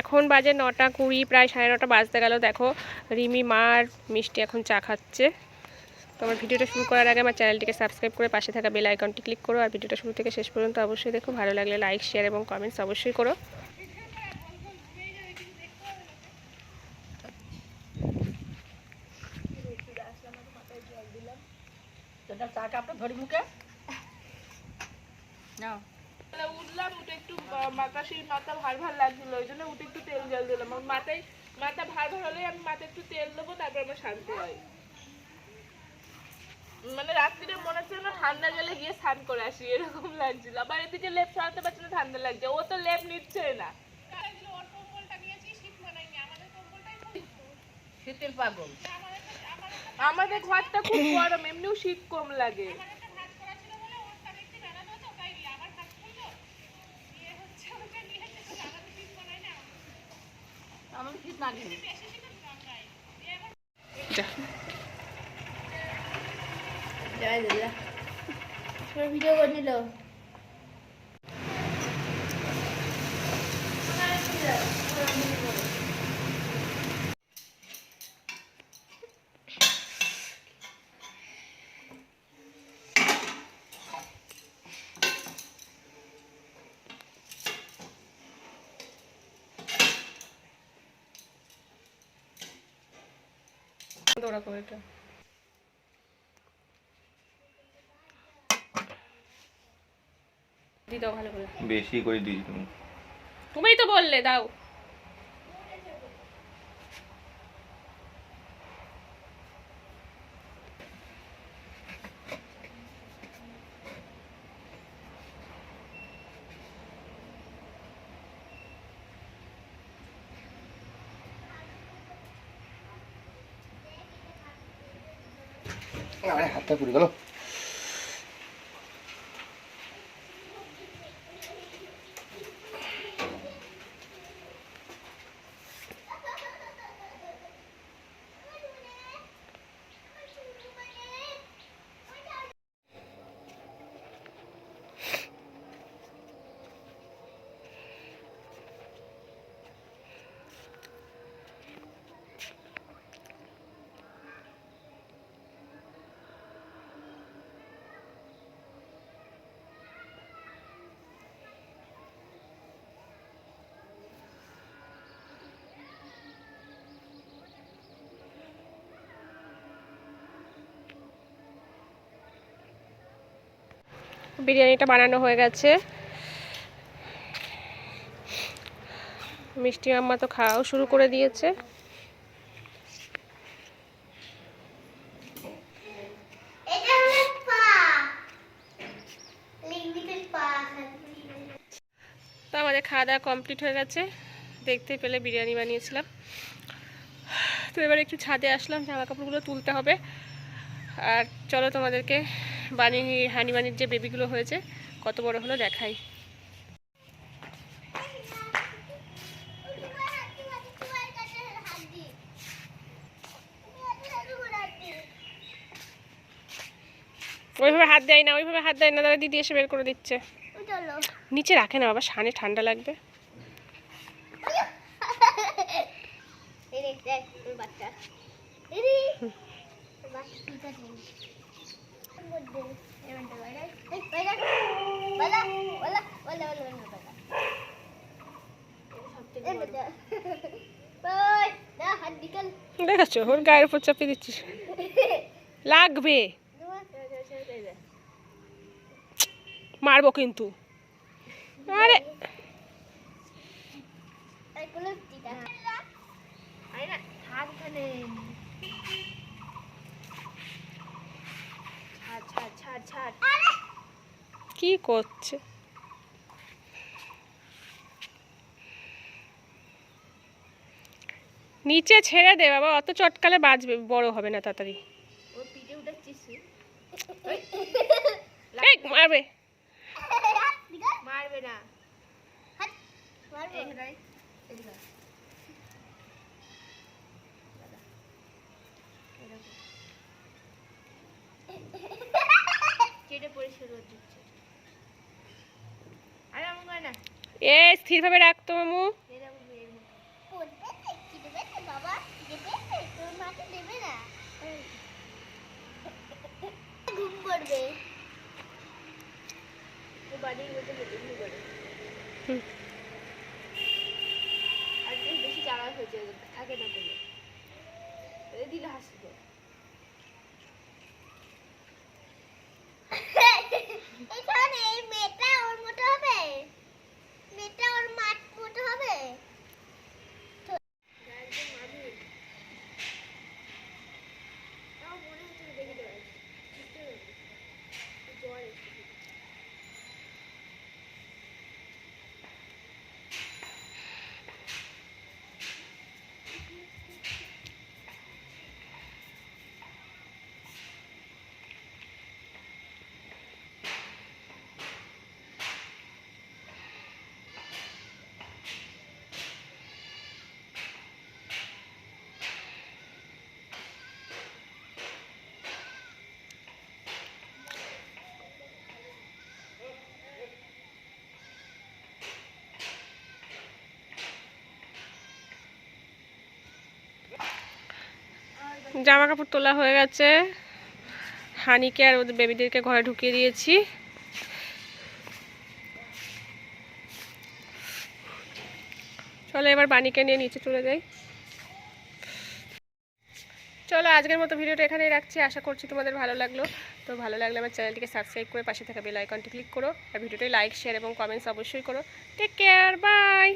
এখন বাজে নটা কুড়ি, প্রায় সাড়ে নটা বাজতে গেল। দেখো, রিমি মার মিষ্টি এখন চা খাচ্ছে। তো আমার ভিডিওটা শুরু করার আগে আমার চ্যানেলটিকে সাবস্ক্রাইব করে পাশে থাকা বেল আইকনটি ক্লিক করো। আর ভিডিওটা শুরু থেকে শেষ পর্যন্ত অবশ্যই দেখো। ভালো লাগলে লাইক, শেয়ার এবং কমেন্টস অবশ্যই করো। চা কাপটা ধরি মুখে। উঠে একটু মাথা সেই মাথা ভার ভার লাগছিল ওই জন্য উঠে একটু তেল জল দিলাম। আমার মাথায় মাথা ভার ভার হলে আমি মাথায় একটু তেল দেবো তারপর আমার শান্তি হয়। মানে রাত্রিরে মনে হচ্ছে না ঠান্ডা জলে গিয়ে স্নান করে আসি এরকম লাগছিল। আবার এদিকে লেপ সারাতে পারছি না ঠান্ডা লাগছে। ও তো লেপ নিচ্ছে না। শীতের পাগল। আমাদের ঘরটা খুব গরম এমনিও শীত কম লাগে আমার শীত লাগে যা জয় দিল্লা ভিডিও করে নিল। দৌড়া করে এটা। দি দাও ভালো করে। বেশি করে দিই তুমি। তুমিই তো বললে দাও। হাতটা পুড়ে গেল। বিরিয়ানিটা বানানো হয়ে গেছে। মিষ্টি আম্মা তো খাওয়াও শুরু করে দিয়েছে। তো আমাদের খাওয়া দাওয়া কমপ্লিট হয়ে গেছে। দেখতে পেলে বিরিয়ানি বানিয়েছিলাম। তো এবার একটু ছাদে আসলাম জামা কাপড়গুলো তুলতে হবে। আর চলো তোমাদেরকে বানি হানিবানির যে বেবিগুলো হয়েছে, কত বড় হলো দেখাই। ওইভাবে হাত দেয় না, ওইভাবে হাত দেয় না, দাদা দিদি এসে বের করে দিচ্ছে। নিচে রাখে না বাবা, সানে ঠান্ডা লাগবে। বাচ্চা। ওর গায়ের উপর চাপিয়ে দিচ্ছিস। লাগবে। মারবো কিন্তু। আরে। কি করছে নিচে ছেড়ে দে বাবা অত চটকালে বাজবে বড় হবে না তাড়াতাড়ি এই, মারবে মারবে না কেটে পরিষ্কার করে দিচ্ছে আরে আমার না এ স্থিরভাবে রাখতো মামু এরকম এর মতো দেবে তোর মাকে দেবে না ঘুম পড়বে ও বাড়ির মধ্যে হেঁটে ঘুরে বেড়ায়। হুম। আজকে বেশি চালাক হয়েছে থাকে না দিলে হাসি দেয় এখানে এই মেয়েটা ওর মতো হবে মেয়েটা ওর মাঠ মতো হবে একদম মাধুরী তাও মনে হচ্ছে না দেখে দেওয়া বুঝতে পারছি জ্বর এসেছে জামা কাপড় তোলা হয়ে গেছে। হানিকে আর ওদের বেবিদেরকে ঘরে ঢুকিয়ে দিয়েছি। চলো এবার বানিকে নিয়ে নিচে চলে যাই। চলো আজকের মতো ভিডিওটা এখানেই রাখছি। আশা করছি তোমাদের ভালো লাগল। তো ভালো লাগলে আমার চ্যানেলটিকে সাবস্ক্রাইব করে পাশে থাকা বেল আইকনটি ক্লিক করো। আর ভিডিওটি লাইক, শেয়ার এবং কমেন্টস অবশ্যই করো। Take care, bye!